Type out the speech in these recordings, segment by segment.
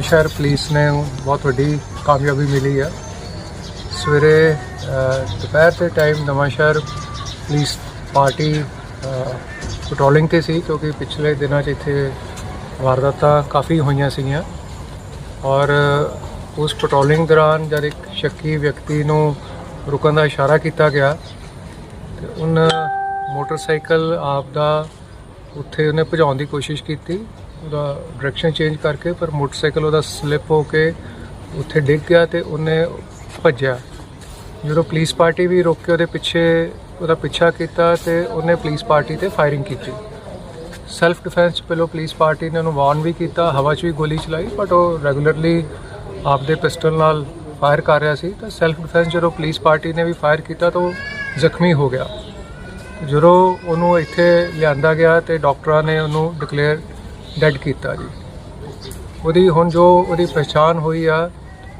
ਸ਼ਹਿਰ ਪੁਲਿਸ ਨੇ ਬਹੁਤ ਵੱਡੀ ਕਾਮਯਾਬੀ ਮਿਲੀ ਹੈ ਸਵੇਰੇ ਦੁਪਹਿਰ ਦੇ time Nawanshahr police party patrolling ਤੇ ਸੀ ਕਿਉਂਕਿ ਪਿਛਲੇ ਦਿਨਾਂ 'ਚ ਇੱਥੇ ਵਾਰਦਾਤਾਂ ਕਾਫੀ ਹੋਈਆਂ ਸੀਗੀਆਂ। ਔਰ ਉਸ ਪੈਟਰੋਲਿੰਗ ਦੌਰਾਨ ਜਦ ਇੱਕ ਸ਼ੱਕੀ ਵਿਅਕਤੀ ਨੂੰ ਰੁਕਣ ਦਾ ਇਸ਼ਾਰਾ ਕੀਤਾ ਗਿਆ, ਤੇ ਉਹਨ ਮੋਟਰਸਾਈਕਲ ਆਪ ਦਾ ਉੱਥੇ ਉਹਨੇ ਭਜਾਉਣ ਦੀ ਕੋਸ਼ਿਸ਼ ਕੀਤੀ। ਉਹਦਾ ਡਾਇਰੈਕਸ਼ਨ ਚੇਂਜ ਕਰਕੇ ਪਰ ਮੋਟਰਸਾਈਕਲ ਉਹਦਾ ਸਲਿੱਪ ਹੋ ਕੇ ਉੱਥੇ ਡਿੱਗ ਗਿਆ ਤੇ ਉਹਨੇ ਭੱਜਿਆ। ਜਦੋਂ ਪੁਲਿਸ ਪਾਰਟੀ ਵੀ ਰੋਕ ਕੇ ਉਹਦੇ ਪਿੱਛੇ ਉਹਦਾ ਪਿੱਛਾ ਕੀਤਾ ਤੇ ਉਹਨੇ ਪੁਲਿਸ ਪਾਰਟੀ ਤੇ ਫਾਇਰਿੰਗ ਕੀਤੀ। ਸੈਲਫ ਡਿਫੈਂਸ ਪਹਿਲਾਂ ਪੁਲਿਸ ਪਾਰਟੀ ਨੇ ਉਹਨੂੰ ਵਾਰਨ ਵੀ ਕੀਤਾ, ਹਵਾ 'ਚ ਵੀ ਗੋਲੀ ਚਲਾਈ ਬਟ ਉਹ ਰੈਗੂਲਰਲੀ ਆਪਦੇ ਪਿਸਟਲ ਨਾਲ ਫਾਇਰ ਕਰ ਰਿਹਾ ਸੀ। ਤਾਂ ਸੈਲਫ ਡਿਫੈਂਸ ਜਦੋਂ ਪੁਲਿਸ ਪਾਰਟੀ ਨੇ ਵੀ ਫਾਇਰ ਕੀਤਾ ਤਾਂ ਉਹ ਜ਼ਖਮੀ ਹੋ ਗਿਆ। ਜਦੋਂ ਉਹਨੂੰ ਇੱਥੇ ਲਿਆਂਦਾ ਗਿਆ ਤੇ ਡਾਕਟਰਾਂ ਨੇ ਉਹਨੂੰ ਡਿਕਲੇਅਰ ਡੈਡ ਕੀਤਾ ਜੀ। ਉਹਦੀ ਹੁਣ ਜੋ ਉਹਦੀ ਪਛਾਣ ਹੋਈ ਆ,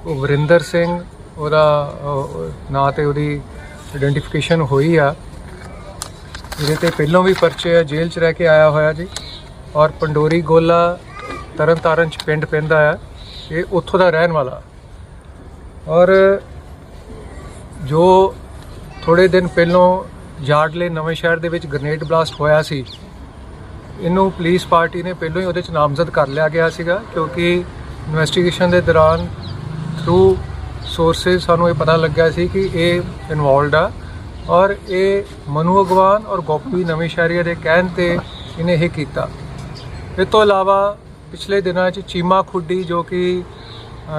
ਉਹ ਵਰਿੰਦਰ ਸਿੰਘ, ਉਹਦਾ ਨਾਂ ਤੇ ਉਹਦੀ ਆਇਡੈਂਟੀਫਿਕੇਸ਼ਨ ਹੋਈ ਆ। ਜਿਹਦੇ ਤੇ ਪਹਿਲਾਂ ਵੀ ਪਰਚੇ ਆ, ਜੇਲ੍ਹ 'ਚ ਰਹਿ ਕੇ ਆਇਆ ਹੋਇਆ ਜੀ। ਔਰ ਪੰਡੋਰੀ ਗੋਲਾ ਤਰਨਤਾਰਨ 'ਚ ਪਿੰਡ ਪੈਂਦਾ ਆ। ਇਹ ਉੱਥੋਂ ਦਾ ਰਹਿਣ ਵਾਲਾ। ਔਰ ਜੋ ਥੋੜੇ ਦਿਨ ਪਹਿਲਾਂ ਜਾਰਡਲੇ ਨਵੇਂ ਸ਼ਹਿਰ ਦੇ ਵਿੱਚ ਗ੍ਰਨੇਡ ਬਲਾਸਟ ਹੋਇਆ ਸੀ ਇਹਨੂੰ ਪੁਲਿਸ ਪਾਰਟੀ ਨੇ ਪਹਿਲਾਂ ਹੀ ਉਹਦੇ 'ਚ ਨਾਮਜ਼ਦ ਕਰ ਲਿਆ ਗਿਆ ਸੀਗਾ ਕਿਉਂਕਿ ਇਨਵੈਸਟੀਗੇਸ਼ਨ ਦੇ ਦੌਰਾਨ ਥਰੂ ਸੋਰਸਸ ਸਾਨੂੰ ਇਹ ਪਤਾ ਲੱਗਿਆ ਸੀ ਕਿ ਇਹ ਇਨਵੋਲਡ ਆ। ਔਰ ਇਹ ਮਨੂ ਅਗਵਾਨ ਔਰ ਗੋਪੀ ਨਵੀਂ ਸ਼ਹਿਰੀਆ ਦੇ ਕਹਿਣ ਤੇ ਇਹਨੇ ਇਹ ਕੀਤਾ। ਇਸ ਤੋਂ ਇਲਾਵਾ ਪਿਛਲੇ ਦਿਨਾਂ 'ਚ ਚੀਮਾ ਖੁੱਡੀ ਜੋ ਕਿ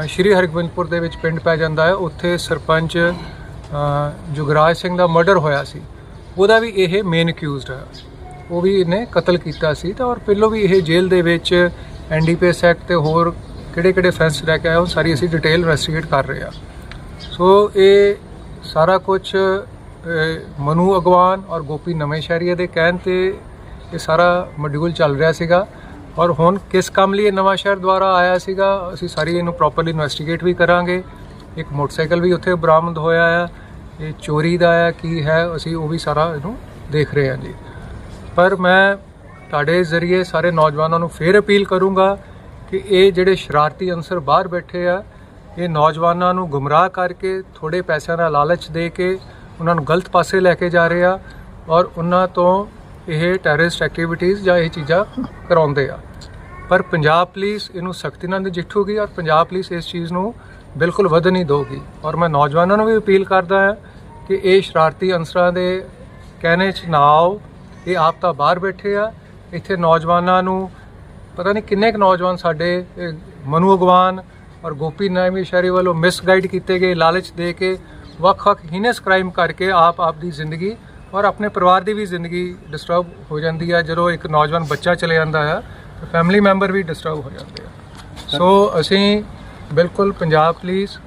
ਸ਼੍ਰੀ ਹਰਗੋਬਿੰਦਪੁਰ ਦੇ ਵਿੱਚ ਪਿੰਡ ਪੈ ਜਾਂਦਾ ਹੈ ਉੱਥੇ ਸਰਪੰਚ ਅ, ਜੁਗਰਾਜ ਸਿੰਘ ਦਾ ਮਰਡਰ ਹੋਇਆ ਸੀ। ਉਹਦਾ ਵੀ ਇਹ ਮੇਨ ਅਕਿਊਜ਼ਡ ਹੈ ਉਹ ਵੀ ਇਹਨੇ ਕਤਲ ਕੀਤਾ ਸੀ ਤਾਂ ਔਰ ਪਹਿਲੋਂ ਵੀ ਇਹ ਜੇਲ੍ਹ ਦੇ ਵਿੱਚ ਐਨਡੀਪੀਐਸ ਐਕਟ ਤੇ ਹੋਰ ਕਿਹੜੇ ਕਿਹੜੇ ਫੈਂਸ ਲੈ ਕੇ ਆਇਆ ਉਹ ਸਾਰੀ ਅਸੀਂ ਡਿਟੇਲ ਇਨਵੈਸਟੀਗੇਟ ਕਰ ਰਹੇ ਹਾਂ। ਸੋ ਇਹ ਸਾਰਾ ਕੁਝ ਮਨੂ ਅਗਵਾਨ ਔਰ ਗੋਪੀ ਨਵੇਂ ਸ਼ਹਿਰੀਏ ਦੇ ਕਹਿਣ ਤੇ ਇਹ ਸਾਰਾ ਮੋਡਿਊਲ ਚੱਲ ਰਿਹਾ ਸੀਗਾ ਔਰ ਹੁਣ ਕਿਸ ਕੰਮ ਲਈ ਇਹ ਨਵਾਂ ਸ਼ਹਿਰ ਦੁਆਰਾ ਆਇਆ ਸੀਗਾ, ਅਸੀਂ ਸਾਰੀ ਇਹਨੂੰ ਪ੍ਰੋਪਰਲੀ ਇਨਵੈਸਟੀਗੇਟ ਵੀ ਕਰਾਂਗੇ। ਇੱਕ ਮੋਟਰਸਾਈਕਲ ਵੀ ਉੱਥੇ ਬਰਾਮਦ ਹੋਇਆ ਆ, ਇਹ ਚੋਰੀ ਦਾ ਆ, ਕੀ ਹੈ, ਅਸੀਂ ਉਹ ਵੀ ਸਾਰਾ ਇਹਨੂੰ ਦੇਖ ਰਹੇ ਹਾਂ ਜੀ। ਪਰ ਮੈਂ ਤੁਹਾਡੇ ਜ਼ਰੀਏ ਸਾਰੇ ਨੌਜਵਾਨਾਂ ਨੂੰ ਫੇਰ ਅਪੀਲ ਕਰੂੰਗਾ ਕਿ ਇਹ ਜਿਹੜੇ ਸ਼ਰਾਰਤੀ ਅੰਸਰ ਬਾਹਰ ਬੈਠੇ ਆ, ਇਹ ਨੌਜਵਾਨਾਂ ਨੂੰ ਗੁੰਮਰਾਹ ਕਰਕੇ ਥੋੜੇ ਪੈਸਿਆਂ ਦਾ ਲਾਲਚ ਦੇ ਕੇ ਉਹਨਾਂ ਨੂੰ ਗਲਤ ਪਾਸੇ ਲੈ ਕੇ ਜਾ ਰਹੇ ਆ ਔਰ ਉਹਨਾਂ ਤੋਂ ਇਹ ਟੈਰਰਿਸਟ ਐਕਟੀਵਿਟੀਜ਼ ਜਾਂ ਇਹ ਚੀਜ਼ਾਂ ਕਰਾਉਂਦੇ ਆ। ਪਰ ਪੰਜਾਬ ਪੁਲਿਸ ਇਹਨੂੰ ਸਖਤੀ ਨਾਲ ਨਜਿੱਠੂਗੀ ਔਰ ਪੰਜਾਬ ਪੁਲਿਸ ਇਸ ਚੀਜ਼ ਨੂੰ ਬਿਲਕੁਲ ਵਧਣ ਨਹੀਂ ਦੇਊਗੀ। ਔਰ ਮੈਂ ਨੌਜਵਾਨਾਂ ਨੂੰ ਵੀ ਅਪੀਲ ਕਰਦਾ ਹਾਂ ਕਿ ਇਹ ਸ਼ਰਾਰਤੀ ਅੰਸਰਾਂ ਦੇ ਕਹਿਣੇ 'ਚ ਨਾ ਆਓ। ਇਹ ਆਪ ਤਾਂ ਬਾਹਰ ਬੈਠੇ ਆ। ਇੱਥੇ ਨੌਜਵਾਨਾਂ ਨੂੰ ਪਤਾ ਨਹੀਂ ਕਿੰਨੇ ਕੁ ਨੌਜਵਾਨ ਸਾਡੇ ਮਨੂ ਅਗਵਾਨ ਔਰ ਗੋਪੀ ਨਾਇਮੀ ਸ਼ਹਿਰੀ ਵੱਲੋਂ ਮਿਸਗਾਈਡ ਕੀਤੇ ਗਏ, ਲਾਲਚ ਦੇ ਕੇ ਵੱਖ-ਵੱਖ ਹੀਨਸ ਕ੍ਰਾਈਮ ਕਰਕੇ ਆਪ ਆਪ ਦੀ ਜ਼ਿੰਦਗੀ ਔਰ ਆਪਣੇ ਪਰਿਵਾਰ ਦੀ ਵੀ ਜ਼ਿੰਦਗੀ ਡਿਸਟਰਬ ਹੋ ਜਾਂਦੀ ਹੈ ਜਦੋਂ ਇੱਕ ਨੌਜਵਾਨ ਬੱਚਾ ਚਲੇ ਜਾਂਦਾ ਹੈ ਤਾਂ ਫੈਮਿਲੀ ਮੈਂਬਰ ਵੀ ਡਿਸਟਰਬ ਹੋ ਜਾਂਦੇ ਆ। ਸੋ ਅਸੀਂ ਬਿਲਕੁਲ ਪੰਜਾਬ ਪੁਲਿਸ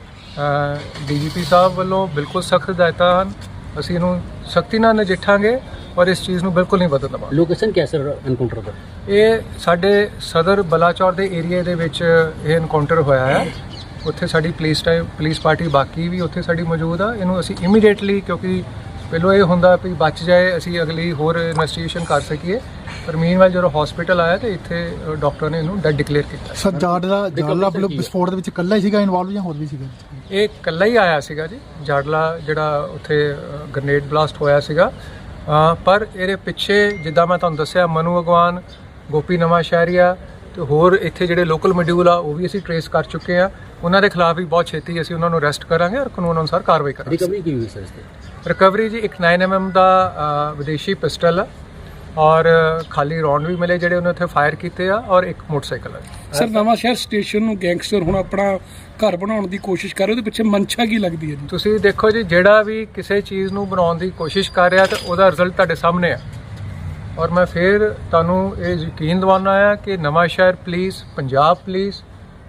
ਡੀਜੀਪੀ ਸਾਹਿਬ ਵੱਲੋਂ ਬਿਲਕੁਲ ਸਖਤ ਹਦਾਇਤਾਂ ਹਨ। ਅਸੀਂ ਇਹਨੂੰ ਸਖਤੀ ਨਾਲ ਨਜਿੱਠਾਂਗੇ। ਔਰ ਇਸ ਚੀਜ਼ ਨੂੰ ਬਿਲਕੁਲ ਨਹੀਂ ਬਦਲਣ ਦੇਵਾਂਗੇ ਲੋਕੇਸ਼ਨ ਕਿਆ ਸਰ ਐਨਕਾਊਂਟਰ ਦਾ? ਇਹ ਸਾਡੇ ਸਦਰ ਬਲਾਚੌਰ ਦੇ ਏਰੀਆ ਦੇ ਵਿੱਚ ਇਹ ਐਨਕਾਊਂਟਰ ਹੋਇਆ ਹੈ। ਉੱਥੇ ਸਾਡੀ ਪੁਲਿਸ ਟਾਈਮ ਪੁਲਿਸ ਪਾਰਟੀ ਬਾਕੀ ਵੀ ਉੱਥੇ ਸਾਡੀ ਮੌਜੂਦ ਆ। ਇਹਨੂੰ ਅਸੀਂ ਇਮੀਡੀਏਟਲੀ ਕਿਉਂਕਿ ਪਹਿਲਾਂ ਇਹ ਹੁੰਦਾ ਵੀ ਬਚ ਜਾਏ ਅਸੀਂ ਅਗਲੀ ਹੋਰ ਇਨਵੈਸਟੀਗੇਸ਼ਨ ਕਰ ਸਕੀਏ। ਪਰ ਮੀਨਵਾਈਲ ਜਦੋਂ ਹਸਪੀਟਲ ਆਇਆ ਤੇ ਇੱਥੇ ਡਾਕਟਰ ਨੇ ਇਹਨੂੰ ਡੈਡ ਡਿਕਲੇਅਰ ਕੀਤਾ। ਸਰ ਜਾੜਲਾ ਜਾੜਲਾ? ਵਿਸਫੋਟ ਦੇ ਵਿੱਚ ਇਕੱਲਾ ਹੀ ਸੀਗਾ ਇਨਵੋਲਵ ਜਾਂ ਹੋਰ ਵੀ ਸੀਗਾ? ਇਹ ਇਕੱਲਾ ਹੀ ਆਇਆ ਸੀਗਾ ਜੀ। ਜਾੜਲਾ ਜਿਹੜਾ ਉੱਥੇ ਗ੍ਰਨੇਡ ਬਲਾਸਟ ਹੋਇਆ ਸੀਗਾ। ਪਰ ਇਹਦੇ ਪਿੱਛੇ ਜਿੱਦਾਂ ਮੈਂ ਤੁਹਾਨੂੰ ਦੱਸਿਆ ਮਨੂ ਅਗਵਾਨ ਗੋਪੀ ਨਵਾਂ ਸ਼ਹਿਰੀਆ ਤੇ ਹੋਰ ਇੱਥੇ ਜਿਹੜੇ ਲੋਕਲ ਮੋਡਿਊਲ ਆ ਉਹ ਵੀ ਅਸੀਂ ਟਰੇਸ ਕਰ ਚੁੱਕੇ ਆ ਉਹਨਾਂ ਦੇ ਖਿਲਾਫ ਵੀ ਬਹੁਤ ਛੇਤੀ ਅਸੀਂ ਉਹਨਾਂ ਨੂੰ ਅਰੈਸਟ ਕਰਾਂਗੇ ਔਰ ਕਾਨੂੰਨ ਅਨੁਸਾਰ ਕਾਰਵਾਈ ਕਰਾਂਗੇ। ਰਿਕਵਰੀ ਕੀ ਹੋਈ ਸਰ ਇਸ ਤੇ? ਰਿਕਵਰੀ ਜੀ ਇੱਕ 9mm ਦਾ ਵਿਦੇਸ਼ੀ ਪਿਸਟਲ ਆ। ਔਰ ਖਾਲੀ ਰੌਂਡ ਵੀ ਮਿਲੇ ਜਿਹੜੇ ਉਹਨੇ ਉੱਥੇ ਫਾਇਰ ਕੀਤੇ ਆ ਔਰ ਇੱਕ ਮੋਟਰਸਾਈਕਲ ਹੈ ਸਰ ਨਵਾਂ ਸ਼ਹਿਰ ਸਟੇਸ਼ਨ ਨੂੰ ਗੈਂਗਸਟਰ ਹੁਣ ਆਪਣਾ ਘਰ ਬਣਾਉਣ ਦੀ ਕੋਸ਼ਿਸ਼ ਕਰ ਰਹੇ ਉਹਦੇ ਪਿੱਛੇ ਮਨਸ਼ਾ ਕੀ ਲੱਗਦੀ ਹੈ ਜੀ? ਤੁਸੀਂ ਦੇਖੋ ਜੀ ਜਿਹੜਾ ਵੀ ਕਿਸੇ ਚੀਜ਼ ਨੂੰ ਬਣਾਉਣ ਦੀ ਕੋਸ਼ਿਸ਼ ਕਰ ਰਿਹਾ ਤੇ ਉਹਦਾ ਰਿਜ਼ਲਟ ਤੁਹਾਡੇ ਸਾਹਮਣੇ ਆ। ਔਰ ਮੈਂ ਫਿਰ ਤੁਹਾਨੂੰ ਇਹ ਯਕੀਨ ਦਿਵਾਉਣਾ ਆ ਕਿ Nawanshahr police Punjab police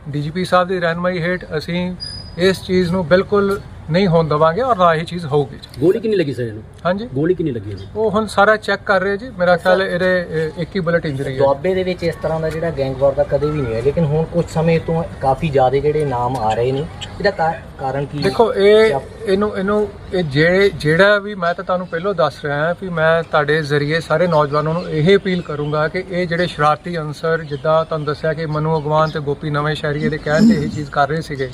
DGP sahib ਦੀ ਰਹਿਨਮਾਈ ਹੇਠ ਅਸੀਂ ਇਸ ਚੀਜ਼ ਨੂੰ ਬਿਲਕੁਲ ਨਹੀਂ ਹੋਣ ਦੇਵਾਂਗੇ ਔਰ ਨਾ ਇਹ ਚੀਜ਼ ਹੋਊਗੀ ਜੀ। ਗੋਲੀ ਕਿੰਨੀ ਲੱਗੀ ਸਰ ਇਹਨੂੰ? ਹਾਂਜੀ। ਗੋਲੀ ਕਿੰਨੀ ਲੱਗੀ ਇਹਨੂੰ ਉਹ ਹੁਣ ਸਾਰਾ ਚੈੱਕ ਕਰ ਰਹੇ ਜੀ। ਮੇਰਾ ਖਿਆਲ ਇਹਦੇ ਇਹ, ਇੱਕ ਹੀ ਬੁਲਟ ਇੰਜਰੀ ਹੈ। ਦੁਆਬੇ ਦੇ ਵਿੱਚ ਇਸ ਤਰ੍ਹਾਂ ਦਾ ਜਿਹੜਾ ਗੈਂਗਵਾਰ ਦਾ ਕਦੇ ਵੀ ਨਹੀਂ ਹੋਇਆ ਲੇਕਿਨ ਹੁਣ ਕੁਝ ਸਮੇਂ ਤੋਂ ਕਾਫੀ ਜ਼ਿਆਦਾ ਜਿਹੜੇ ਨਾਮ ਆ ਰਹੇ ਨੇ ਇਹਦਾ ਕਾ- ਕਾਰਨ ਕੀ? ਦੇਖੋ ਇਹ ਇਹਨੂੰ ਇਹਨੂੰ ਇਹ ਜਿਹੜੇ ਜਿਹੜਾ ਵੀ ਮੈਂ ਤਾਂ ਤੁਹਾਨੂੰ ਪਹਿਲਾਂ ਦੱਸ ਰਿਹਾ ਹਾਂ ਵੀ ਮੈਂ ਤੁਹਾਡੇ ਜ਼ਰੀਏ ਸਾਰੇ ਨੌਜਵਾਨਾਂ ਨੂੰ ਇਹ ਅਪੀਲ ਕਰੂੰਗਾ ਕਿ ਇਹ ਜਿਹੜੇ ਸ਼ਰਾਰਤੀ ਅਨਸਰ ਜਿੱਦਾਂ ਤੁਹਾਨੂੰ ਦੱਸਿਆ ਕਿ ਮਨੂ ਅਗਵਾਨ ਤੇ ਗੋਪੀ ਨਵੇਂ ਸ਼ਹਿਰੀ ਦੇ ਕਹਿਣ ਤੇ ਇਹ ਚੀਜ਼ ਕਰ ਰਹੇ ਸੀਗੇ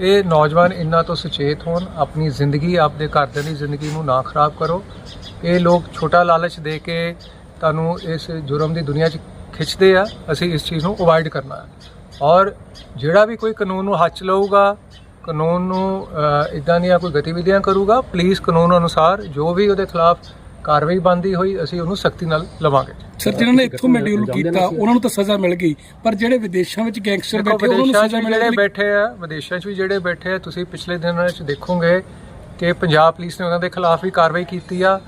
ਇਹ ਨੌਜਵਾਨ ਇਹਨਾਂ ਤੋਂ ਸੁਚੇਤ ਹੋਣ, ਆਪਣੀ ਜ਼ਿੰਦਗੀ, ਆਪਦੇ ਘਰਦਿਆਂ ਦੀ ਜ਼ਿੰਦਗੀ ਨੂੰ ਨਾ ਖਰਾਬ ਕਰੋ। ਇਹ ਲੋਕ ਛੋਟਾ ਲਾਲਚ ਦੇ ਕੇ ਤੁਹਾਨੂੰ ਇਸ ਜੁਰਮ ਦੀ ਦੁਨੀਆ 'ਚ ਖਿੱਚਦੇ ਆ। ਅਸੀਂ ਇਸ ਚੀਜ਼ ਨੂੰ ਅਵੋਇਡ ਕਰਨਾ ਹੈ। ਔਰ ਜਿਹੜਾ ਵੀ ਕੋਈ ਕਾਨੂੰਨ ਨੂੰ ਹੱਥ ਲਊਗਾ, ਕਾਨੂੰਨ ਨੂੰ ਇਦਾਂ ਦੀਆਂ ਕੋਈ ਗਤੀਵਿਧੀਆਂ ਕਰੂਗਾ ਪਲੀਜ਼ ਕਾਨੂੰਨ ਅਨੁਸਾਰ ਜੋ ਵੀ ਉਹਦੇ ਖਿਲਾਫ ਕਾਰਵਾਈ ਬੰਦੀ ਹੋਈ ਅਸੀਂ ਉਹਨੂੰ ਸਖਤੀ ਨਾਲ ਲਵਾਂਗੇ। ਸਰ ਜਿਨ੍ਹਾਂ ਨੇ ਇੱਥੋਂ ਮੈਡਿਊਲ ਕੀਤਾ ਉਹਨਾਂ ਨੂੰ ਤਾਂ ਸਜ਼ਾ ਮਿਲ ਗਈ। ਪਰ ਜਿਹੜੇ ਵਿਦੇਸ਼ਾਂ ਵਿੱਚ ਗੈਂਗਸਟਰ ਬੈਠੇ ਉਹਨਾਂ ਨੂੰ 'ਚ ਸਜ਼ਾ ਵੀ ਮਿਲਣੀ ਜਿਹੜੇ ਬੈਠੇ ਆ ਵਿਦੇਸ਼ਾਂ 'ਚ ਵੀ ਜਿਹੜੇ ਬੈਠੇ ਆ ਤੁਸੀਂ ਪਿਛਲੇ ਦਿਨਾਂ ਵਿੱਚ ਦੇਖੋਗੇ ਕਿ ਪੰਜਾਬ ਪੁਲਿਸ ਨੇ ਉਹਨਾਂ ਦੇ ਖਿਲਾਫ ਵੀ ਕਾਰਵਾਈ ਕੀਤੀ ਆ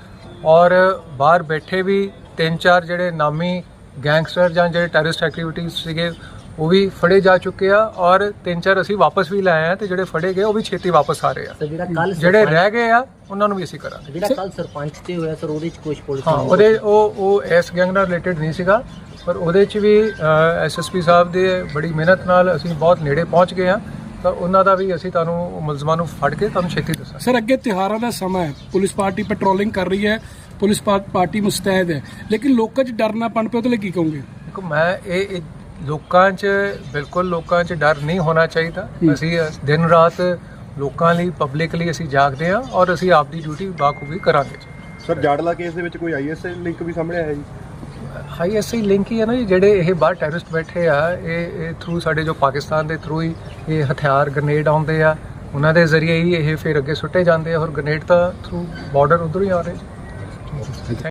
ਔਰ ਬਾਹਰ ਬੈਠੇ ਵੀ ਤਿੰਨ ਚਾਰ ਜਿਹੜੇ ਨਾਮੀ ਗੈਂਗਸਟਰ ਜਾਂ ਜਿਹੜੇ ਟੈਰਰਿਸਟ ਐਕਟੀਵਿਟੀਜ਼ ਸੀਗੇ ਉਹ ਵੀ ਫੜੇ ਜਾ ਚੁੱਕੇ ਆ ਔਰ ਤਿੰਨ ਚਾਰ ਅਸੀਂ ਵਾਪਸ ਵੀ ਲਾਏ ਆ ਤੇ ਜਿਹੜੇ ਫੜੇ ਗਏ ਉਹ ਵੀ ਛੇਤੀ ਵਾਪਸ ਆ ਰਹੇ ਆ। ਸਰ ਜਿਹੜਾ ਕੱਲ ਜਿਹੜੇ ਰਹਿ ਗਏ ਆ ਉਹਨਾਂ ਨੂੰ ਵੀ ਅਸੀਂ ਕਰਾਂਗੇ। ਜਿਹੜਾ ਕੱਲ ਸਰਪੰਚ ਤੇ ਹੋਇਆ ਸਰ ਉਹਦੇ ਚ ਕੁਝ ਪੁਲਿਸ ਹਾਂ ਉਹਦੇ ਉਹ ਉਹ ਇਸ ਗੈਂਗ ਨਾਲ ਰਿਲੇਟਡ ਨਹੀਂ ਸੀਗਾ ਪਰ ਉਹਦੇ ਚ ਵੀ ਐਸਐਸਪੀ ਸਾਹਿਬ ਦੇ ਬੜੀ ਮਿਹਨਤ ਨਾਲ ਅਸੀਂ ਬਹੁਤ ਨੇੜੇ ਪਹੁੰਚ ਗਏ ਆ ਤਾਂ ਉਹਨਾਂ ਦਾ ਵੀ ਅਸੀਂ ਤੁਹਾਨੂੰ ਮੁਲਜ਼ਮਾਂ ਨੂੰ ਫੜ ਕੇ ਤੁਹਾਨੂੰ ਛੇਤੀ ਦੱਸਾਂਗੇ। ਸਰ ਅੱਗੇ ਤਿਉਹਾਰਾਂ ਦਾ ਸਮਾਂ ਹੈ। ਪੁਲਿਸ ਪਾਰਟੀ ਪੈਟਰੋਲਿੰਗ ਕਰ ਰਹੀ ਹੈ ਪੁਲਿਸ ਪਾਰਟੀ ਮੁਸਤੈਦ ਹੈ। ਲੇਕਿਨ ਲੋਕਾਂ 'ਚ ਡਰ ਨਾ ਪਣ ਪਿਓ ਉਹਦੇ ਲਈ ਕੀ ਕਹੋਗੇ? ਦੇਖੋ ਮੈਂ ਇਹ ਲੋਕਾਂ 'ਚ ਬਿਲਕੁਲ ਲੋਕਾਂ 'ਚ ਡਰ ਨਹੀਂ ਹੋਣਾ ਚਾਹੀਦਾ। ਅਸੀਂ ਦਿਨ ਰਾਤ ਲੋਕਾਂ ਲਈ ਪਬਲਿਕ ਲਈ ਅਸੀਂ ਜਾਗਦੇ ਆ ਔਰ ਅਸੀਂ ਆਪਦੀ ਡਿਊਟੀ ਬਾਖੂਬੀ ਕਰਾਂਗੇ। ਸਰ ਜਾੜਲਾ ਕੇਸ ਦੇ ਵਿੱਚ ਕੋਈ ਆਈਐਸਏ ਲਿੰਕ ਵੀ ਸਾਹਮਣੇ ਆਇਆ ਜੀ? ਹਾਈ ਐਸਆਈ ਲਿੰਕ ਹੀ ਹੈ ਨਾ ਜੀ, ਜਿਹੜੇ ਇਹ ਬਾਹਰ ਟੈਰਰਿਸਟ ਬੈਠੇ ਆ ਇਹ ਇਹ ਥਰੂ ਸਾਡੇ ਜੋ ਪਾਕਿਸਤਾਨ ਦੇ ਥਰੂ ਹੀ ਇਹ ਹਥਿਆਰ ਗ੍ਰਨੇਡ ਆਉਂਦੇ ਆ। ਉਹਨਾਂ ਦੇ ਜ਼ਰੀਏ ਹੀ ਇਹ ਫਿਰ ਅੱਗੇ ਸੁੱਟੇ ਜਾਂਦੇ ਆ ਔਰ ਗ੍ਰਨੇਡ ਤਾਂ ਥਰੂ ਬਾਰਡਰ ਉਧਰੋਂ ਹੀ ਆ ਰਹੇ। ਜੀ